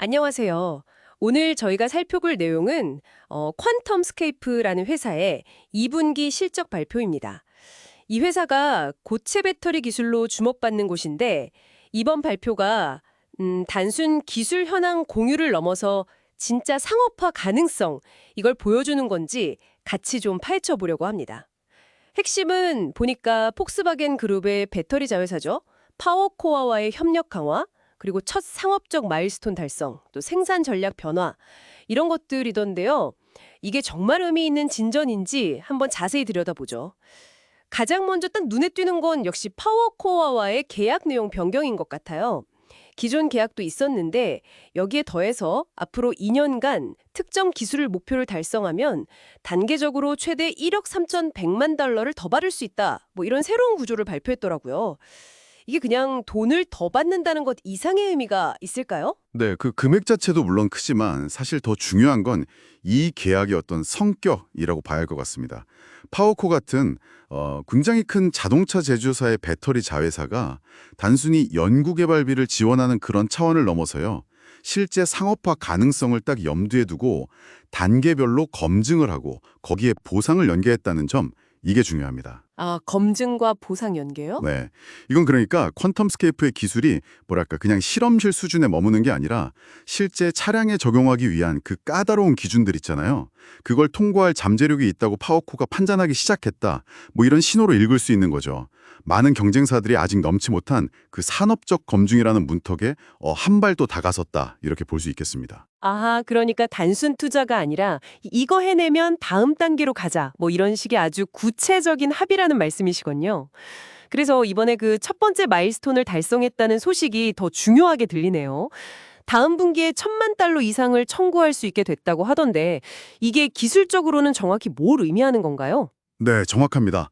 안녕하세요. 오늘 저희가 살펴볼 내용은 어, 퀀텀스케이프라는 회사의 2분기 실적 발표입니다. 이 회사가 고체 배터리 기술로 주목받는 곳인데 이번 발표가 음, 단순 기술 현황 공유를 넘어서 진짜 상업화 가능성 이걸 보여주는 건지 같이 좀 파헤쳐 보려고 합니다. 핵심은 보니까 폭스바겐 그룹의 배터리 자회사죠. 파워코어와의 협력 강화, 그리고 첫 상업적 마일스톤 달성, 또 생산 전략 변화 이런 것들이던데요. 이게 정말 의미 있는 진전인지 한번 자세히 들여다보죠. 가장 먼저 딱 눈에 띄는 건 역시 파워코어와의 계약 내용 변경인 것 같아요. 기존 계약도 있었는데 여기에 더해서 앞으로 2년간 특정 기술을 목표를 달성하면 단계적으로 최대 1억 3,100만 달러를 더 받을 수 있다. 뭐 이런 새로운 구조를 발표했더라고요. 이게 그냥 돈을 더 받는다는 것 이상의 의미가 있을까요? 네, 그 금액 자체도 물론 크지만 사실 더 중요한 건 이 계약의 어떤 성격이라고 봐야 할 것 같습니다. 파워코 같은 어, 굉장히 큰 자동차 제조사의 배터리 자회사가 단순히 연구개발비를 지원하는 그런 차원을 넘어서요. 실제 상업화 가능성을 딱 염두에 두고 단계별로 검증을 하고 거기에 보상을 연계했다는 점 이게 중요합니다. 아, 검증과 보상 연계요? 네. 이건 그러니까 퀀텀 스케이프의 기술이 뭐랄까 그냥 실험실 수준에 머무는 게 아니라 실제 차량에 적용하기 위한 그 까다로운 기준들 있잖아요. 그걸 통과할 잠재력이 있다고 파워코가 판단하기 시작했다. 뭐 이런 신호로 읽을 수 있는 거죠. 많은 경쟁사들이 아직 넘지 못한 그 산업적 검증이라는 문턱에 어, 한 발 또 다가섰다. 이렇게 볼 수 있겠습니다. 아, 그러니까 단순 투자가 아니라 이거 해내면 다음 단계로 가자. 뭐 이런 식의 아주 구체적인 합의라는 말씀이시군요. 그래서 이번에 그 첫 번째 마일스톤을 달성했다는 소식이 더 중요하게 들리네요. 다음 분기에 천만 달러 이상을 청구할 수 있게 됐다고 하던데 이게 기술적으로는 정확히 뭘 의미하는 건가요? 네, 정확합니다.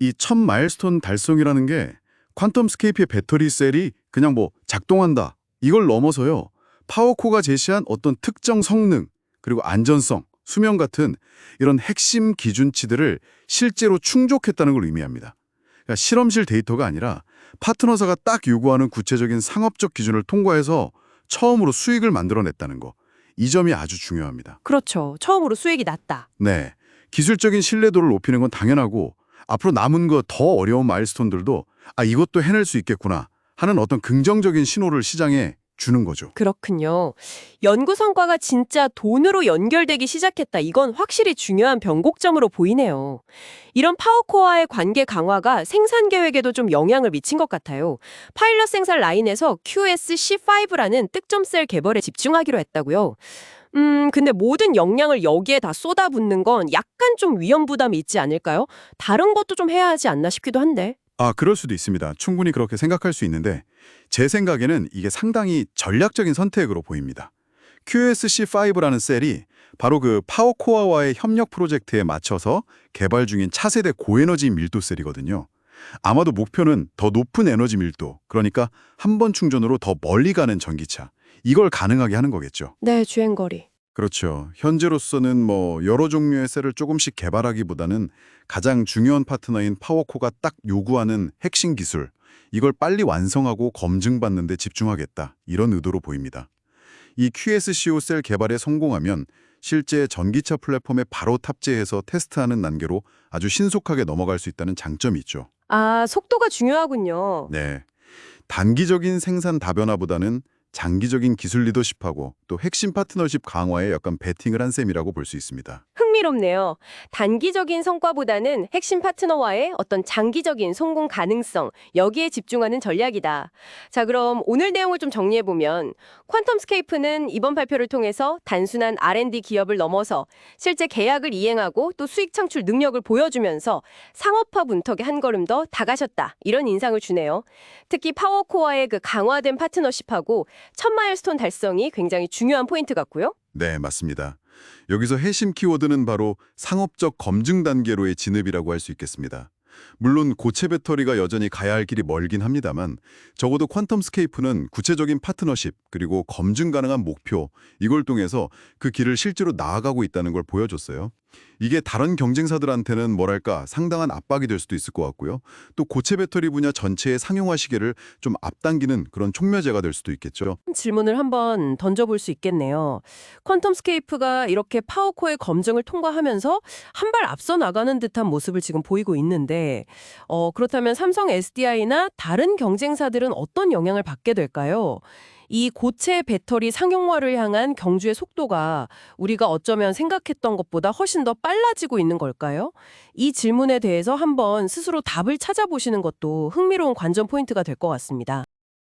이 첫 마일스톤 달성이라는 게 퀀텀 스케이프의 배터리 셀이 그냥 뭐 작동한다. 이걸 넘어서요. 파워코가 제시한 어떤 특정 성능, 그리고 안전성, 수명 같은 이런 핵심 기준치들을 실제로 충족했다는 걸 의미합니다. 그러니까 실험실 데이터가 아니라 파트너사가 딱 요구하는 구체적인 상업적 기준을 통과해서 처음으로 수익을 만들어냈다는 거. 이 점이 아주 중요합니다. 그렇죠. 처음으로 수익이 났다. 네. 기술적인 신뢰도를 높이는 건 당연하고 앞으로 남은 거 더 어려운 마일스톤들도 아 이것도 해낼 수 있겠구나 하는 어떤 긍정적인 신호를 시장에 주는 거죠. 그렇군요. 연구 성과가 진짜 돈으로 연결되기 시작했다. 이건 확실히 중요한 변곡점으로 보이네요. 이런 파워코어와의 관계 강화가 생산 계획에도 좀 영향을 미친 것 같아요. 파일럿 생산 라인에서 QSC5라는 특점 셀 개발에 집중하기로 했다고요. 음, 근데 모든 역량을 여기에 다 쏟아붓는 건 약간 좀 위험 부담이 있지 않을까요? 다른 것도 좀 해야 하지 않나 싶기도 한데. 아, 그럴 수도 있습니다. 충분히 그렇게 생각할 수 있는데 제 생각에는 이게 상당히 전략적인 선택으로 보입니다. QSC5라는 셀이 바로 그 파워코어와의 협력 프로젝트에 맞춰서 개발 중인 차세대 고에너지 밀도 셀이거든요. 아마도 목표는 더 높은 에너지 밀도, 그러니까 한 번 충전으로 더 멀리 가는 전기차. 이걸 가능하게 하는 거겠죠. 네, 주행거리. 그렇죠. 현재로서는 뭐 여러 종류의 셀을 조금씩 개발하기보다는 가장 중요한 파트너인 파워코가 딱 요구하는 핵심 기술, 이걸 빨리 완성하고 검증받는 데 집중하겠다. 이런 의도로 보입니다. 이 QSCO 셀 개발에 성공하면 실제 전기차 플랫폼에 바로 탑재해서 테스트하는 단계로 아주 신속하게 넘어갈 수 있다는 장점이 있죠. 아, 속도가 중요하군요. 네. 단기적인 생산 다변화보다는 장기적인 기술 리더십하고 또 핵심 파트너십 강화에 약간 베팅을 한 셈이라고 볼 수 있습니다. 흥미롭네요. 단기적인 성과보다는 핵심 파트너와의 어떤 장기적인 성공 가능성, 여기에 집중하는 전략이다. 자, 그럼 오늘 내용을 좀 정리해보면 퀀텀스케이프는 이번 발표를 통해서 단순한 R&D 기업을 넘어서 실제 계약을 이행하고 또 수익 창출 능력을 보여주면서 상업화 문턱에 한 걸음 더 다가셨다. 이런 인상을 주네요. 특히 파워코어의 그 강화된 파트너십하고 첫 마일스톤 달성이 굉장히 중요한 포인트 같고요. 네, 맞습니다. 여기서 핵심 키워드는 바로 상업적 검증 단계로의 진입이라고 할 수 있겠습니다. 물론 고체 배터리가 여전히 가야 할 길이 멀긴 합니다만 적어도 퀀텀스케이프는 구체적인 파트너십 그리고 검증 가능한 목표 이걸 통해서 그 길을 실제로 나아가고 있다는 걸 보여줬어요. 이게 다른 경쟁사들한테는 뭐랄까 상당한 압박이 될 수도 있을 것 같고요. 또 고체 배터리 분야 전체의 상용화 시계를 좀 앞당기는 그런 촉매제가 될 수도 있겠죠. 질문을 한번 던져볼 수 있겠네요. 퀀텀스케이프가 이렇게 파워코의 검증을 통과하면서 한 발 앞서 나가는 듯한 모습을 지금 보이고 있는데 어, 그렇다면 삼성 SDI나 다른 경쟁사들은 어떤 영향을 받게 될까요? 이 고체 배터리 상용화를 향한 경주의 속도가 우리가 어쩌면 생각했던 것보다 훨씬 더 빨라지고 있는 걸까요? 이 질문에 대해서 한번 스스로 답을 찾아보시는 것도 흥미로운 관전 포인트가 될 것 같습니다.